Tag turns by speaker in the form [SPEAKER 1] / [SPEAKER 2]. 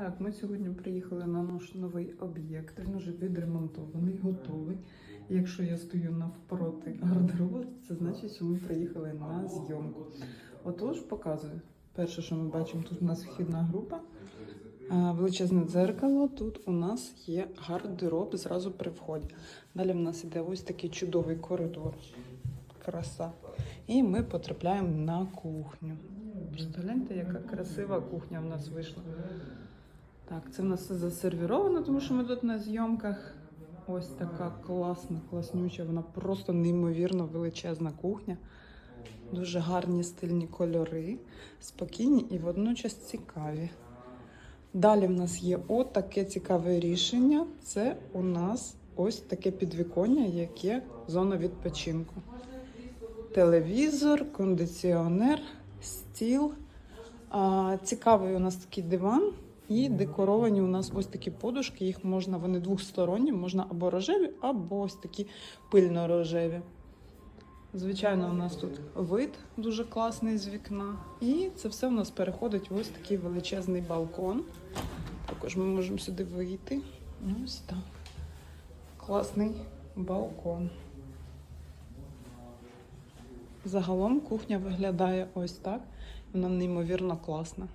[SPEAKER 1] Так, ми сьогодні приїхали на наш новий об'єкт. Він вже відремонтований, готовий. Якщо я стою навпроти гардеробу, це значить, що ми приїхали на зйомку. Отож, показую. Перше, що ми бачимо, тут у нас вхідна група, величезне дзеркало. Тут у нас є гардероб зразу при вході. Далі в нас іде ось такий чудовий коридор. Краса. І ми потрапляємо на кухню. Представляєте, яка красива кухня в нас вийшла. Так, це в нас все засервіровано, тому що ми тут на зйомках. Ось така класна, класнюча. Вона просто неймовірно величезна кухня. Дуже гарні стильні кольори, спокійні і водночас цікаві. Далі в нас є отаке цікаве рішення. Це у нас ось таке підвіконня, яке зона відпочинку. Телевізор, кондиціонер, стіл. А, цікавий у нас такий диван. І декоровані у нас ось такі подушки. Їх можна, вони двохсторонні, можна або рожеві, або ось такі пильно-рожеві. Звичайно, у нас тут вид дуже класний з вікна. І це все у нас переходить в ось такий величезний балкон. Також ми можемо сюди вийти. Ось так. Класний балкон. Загалом кухня виглядає ось так. Вона неймовірно класна.